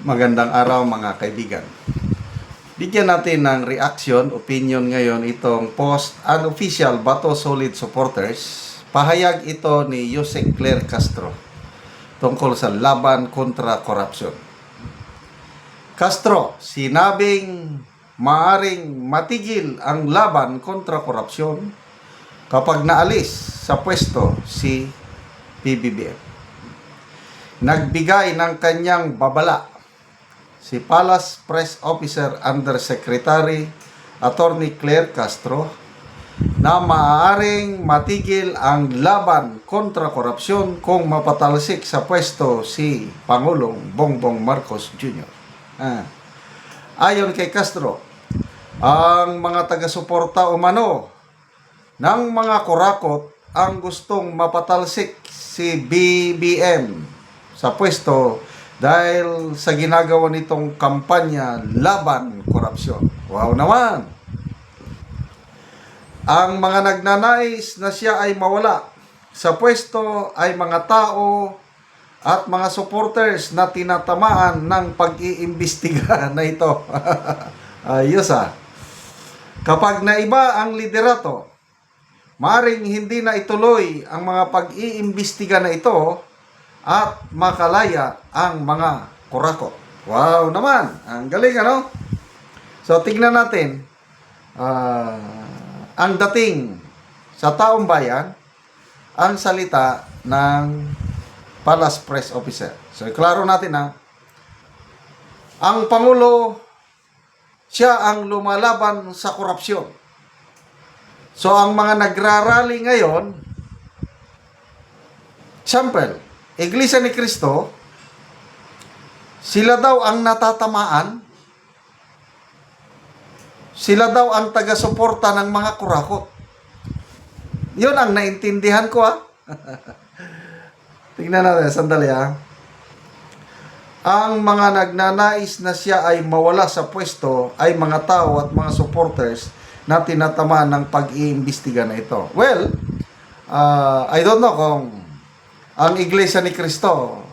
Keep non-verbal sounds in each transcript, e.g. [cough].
Magandang araw mga kaibigan. Bigyan natin ng reaction, opinion ngayon itong post unofficial Bato Solid Supporters. Pahayag ito ni Jose Claire Castro tungkol sa laban kontra korupsyon. Castro, sinabing maaring matigil ang laban kontra korupsyon kapag naalis sa pwesto si PBBM. Nagbigay ng kanyang babala si Palace Press Officer Undersecretary Attorney Claire Castro na maaaring matigil ang laban kontra korupsyon kung mapatalsik sa pwesto si Pangulong Bongbong Marcos Jr. Ah. Ayon kay Castro, ang mga taga-suporta umano ng mga kurakot ang gustong mapatalsik si BBM sa pwesto dahil sa ginagawa nitong kampanya laban korupsyon. Wow naman! Ang mga nagnanais na siya ay mawala sa pwesto ay mga tao at mga supporters na tinatamaan ng pag-iimbestiga [laughs] na ito. [laughs] Ayos ah. Kapag naiba ang liderato, maring hindi na ituloy ang mga pag-iimbestiga na ito at makalaya ang mga kurako. Wow naman! Ang galing ano? So tignan natin ah, ang dating sa taong bayan ang salita ng Palace Press Officer. So klaro natin na ang Pangulo siya ang lumalaban sa korupsyon. So ang mga nagrarally ngayon, sample, Iglesia ni Cristo, sila daw ang natatamaan, sila daw ang taga-suporta ng mga kurakot. Yun ang naintindihan ko ah. [laughs] Tingnan natin, sandali ah. Ang mga nagnanais na siya ay mawala sa pwesto ay mga tao at mga supporters na tinatamaan ng pag-iimbestiga na ito. Well, uh, I don't know kung ang Iglesia ni Cristo,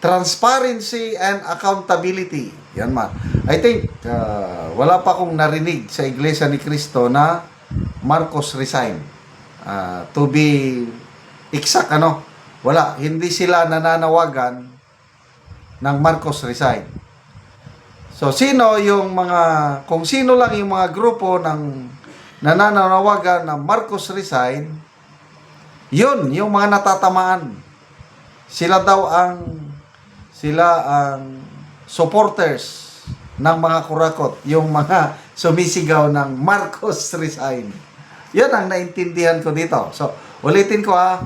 transparency and accountability. Yan ma. I think uh, wala pa akong narinig sa Iglesia ni Cristo na Marcos resign. Uh, to be exact ano, wala. Hindi sila nananawagan ng Marcos resign. So, sino yung mga, kung sino lang yung mga grupo ng nananawagan ng Marcos resign, yun, yung mga natatamaan. Sila daw ang, sila ang supporters ng mga kurakot, yung mga sumisigaw ng Marcos [laughs] resign. Yan ang naintindihan ko dito. So, ulitin ko ah,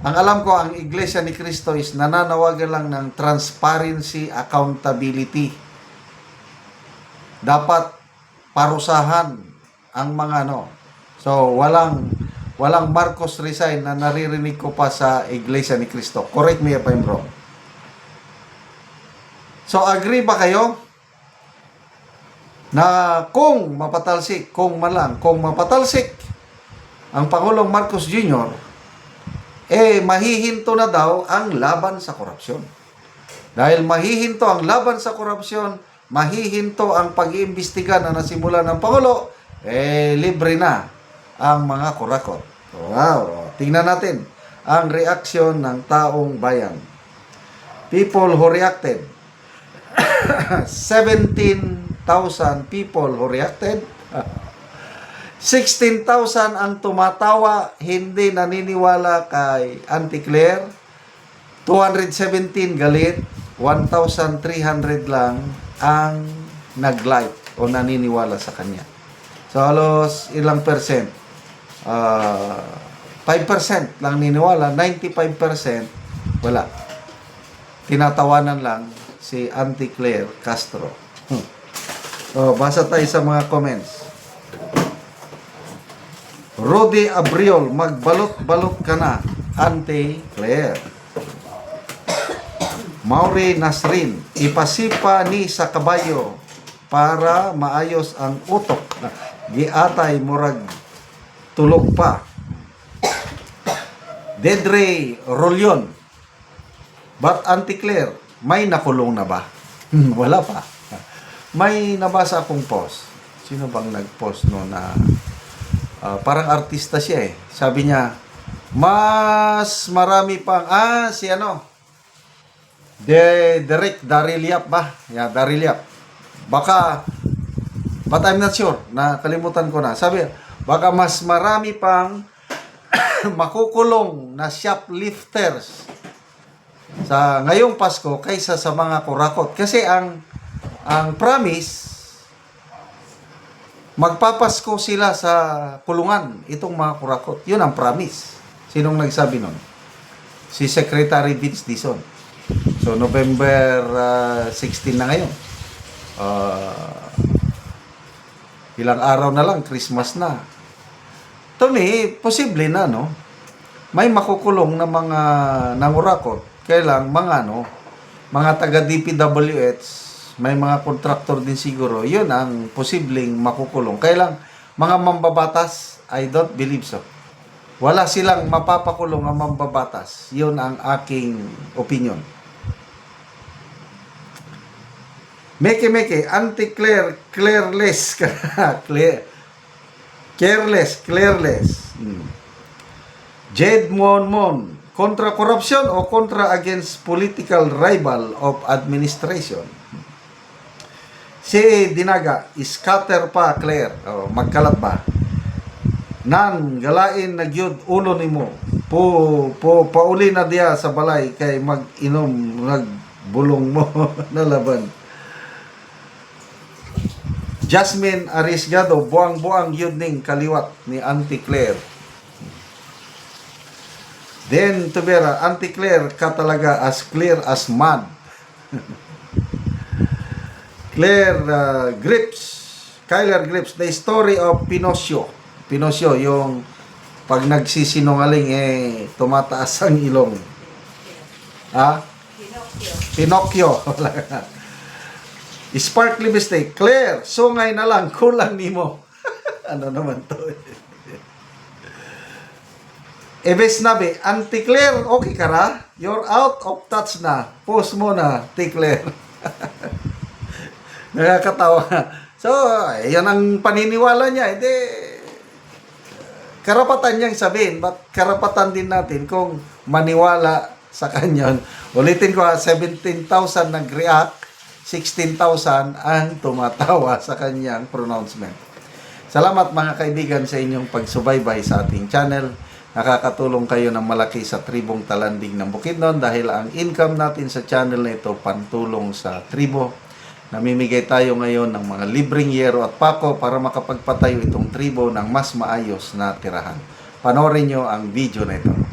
ang alam ko, ang Iglesia ni Cristo is nananawagan lang ng transparency, accountability. Dapat parusahan ang mga ano. So, walang walang Marcos resign na naririnig ko pa sa Iglesia ni Cristo. Correct me if I'm wrong. So, agree ba kayo? Na kung mapatalsik, kung malang, kung mapatalsik ang Pangulong Marcos Jr., eh mahihinto na daw ang laban sa korupsyon. Dahil mahihinto ang laban sa korupsyon, mahihinto ang pag-iimbestiga na nasimula ng Pangulo, eh libre na ang mga kurakot. Wow! Tingnan natin ang reaksyon ng taong bayan. People who reacted. [coughs] 17,000 people who reacted. 16,000 ang tumatawa, hindi naniniwala kay Auntie Claire. 217 galit, 1,300 lang ang nag-like o naniniwala sa kanya. So, halos ilang percent? Ah, 5% lang niniwala, 95% wala. Tinatawanan lang si Auntie Claire Castro. Hmm. So, basa tayo sa mga comments. Rudy Abriol, magbalot-balot ka na, Auntie Claire. Mauri Nasrin, ipasipa ni sa kabayo para maayos ang utok. Giatay murag tulog pa. Dedre Rolyon, but Auntie Claire, may nakulong na ba? [laughs] Wala pa. May nabasa akong post. Sino bang nag-post no na ah, parang artista siya eh. Sabi niya, mas marami pang, ah, si ano, De, Derek Dariliap ba? Yeah, Dariliap. Baka, but I'm not sure, nakalimutan ko na. Sabi, baka mas marami pang [coughs] makukulong na shoplifters sa ngayong Pasko kaysa sa mga kurakot. Kasi ang ang promise magpapasko sila sa kulungan itong mga kurakot. Yun ang promise. Sinong nagsabi nun? Si Secretary Vince Dizon. So November ah, 16 na ngayon. Ah, ilang araw na lang Christmas na. To posible na no. May makukulong na mga nangurakot. Kailang mga ano, mga taga DPWH, may mga kontraktor din siguro. Yun ang posibleng makukulong. Kailang mga mambabatas, I don't believe so. Wala silang mapapakulong ang mambabatas. Yun ang aking opinion. Meke-meke, anti-clear, clearless ka. [laughs] clear, careless, clearless. Hmm. Jed Monmon, kontra corruption o kontra against political rival of administration? Si Dinaga, scatter pa, Claire. O, magkalat ba? Nan, galain na gyud ulo nimo. Po, po, pauli na diya sa balay kay mag-inom, nagbulong mo [laughs] na laban. Jasmine Arisgado, buang-buang yun ning kaliwat ni Auntie Claire. Then, Tubera, Auntie Claire ka talaga as clear as mud. [laughs] Claire uh, Grips, Kyler Grips, the story of Pinocchio. Pinocchio, yung pag nagsisinungaling, eh, tumataas ang ilong. Ha? Pinocchio. [laughs] Wala ka. Sparkly mistake. Claire, sungay na lang, kulang nimo. [laughs] ano naman to? Ebes nabi, Auntie Claire, okay ka ra? You're out of touch na. Post mo na, Claire. [laughs] Nakakatawa. So, yan ang paniniwala niya. Hindi, karapatan niyang sabihin, but karapatan din natin kung maniwala sa kanya. Ulitin ko ha, 17,000 nag-react, 16,000 ang tumatawa sa kanyang pronouncement. Salamat mga kaibigan sa inyong pagsubaybay sa ating channel. Nakakatulong kayo ng malaki sa tribong talanding ng Bukidnon dahil ang income natin sa channel na ito pantulong sa tribo. Namimigay tayo ngayon ng mga libreng yero at pako para makapagpatayo itong tribo ng mas maayos na tirahan. Panoorin nyo ang video na ito.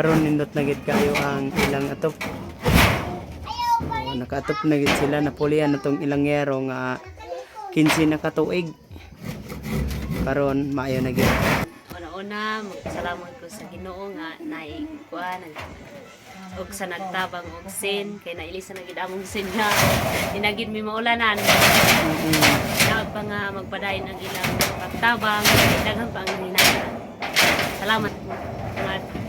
Karon nindot na gid kayo ang ilang atop so, nakaatop na gid sila. Napulian na tong ilang yero nga 15 na katuig. Karon maayo na gid. Una-una, magpasalamat ko sa Ginoo nga naikuan og sa nagtabang og sin. Kay nailisa na gid among sin nga [laughs] dinagid mi maulanan. Daog pa nga magpadayon ang ilang pagtabang. Daghan pa ang nanginahanglan salamat po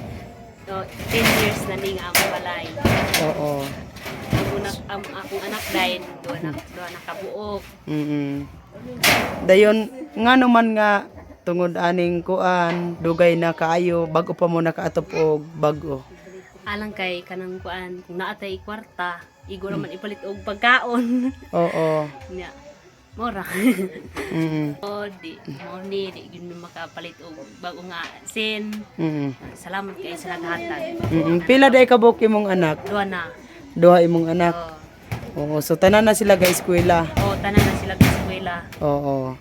no, 10 years na ning ako balay oo. Ang unak ang akong anak dayon duha na duha na kabuok mm dayon nga naman nga tungod aning kuan dugay na kaayo bago pa mo nakaatop og bago. Alang kay kanang kuan kung naatay kwarta igo naman ipalit og pagkaon. Oo. [laughs] Nya mora. [laughs] Mm o di mo ni di gyud mi makapalit og bago nga sin. Mm salamat kay sa naghatag mm pila day ka buki mong anak? Duha na. Duha imong anak? O oo so tanan na sila ga eskwela. O tanan na sila sa eskwela. Oo.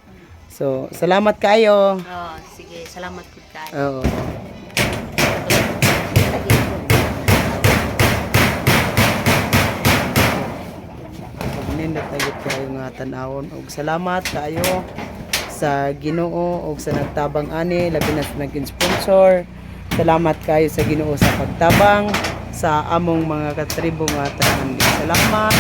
So, salamat kayo. o sige salamat pud kay Oo. Nindot na gid kayo nga tanawon og salamat kayo sa Ginoo og sa nagtabang ani labi na sa naging sponsor. Salamat kayo sa Ginoo sa pagtabang sa among mga katribo nga tanan. Salamat.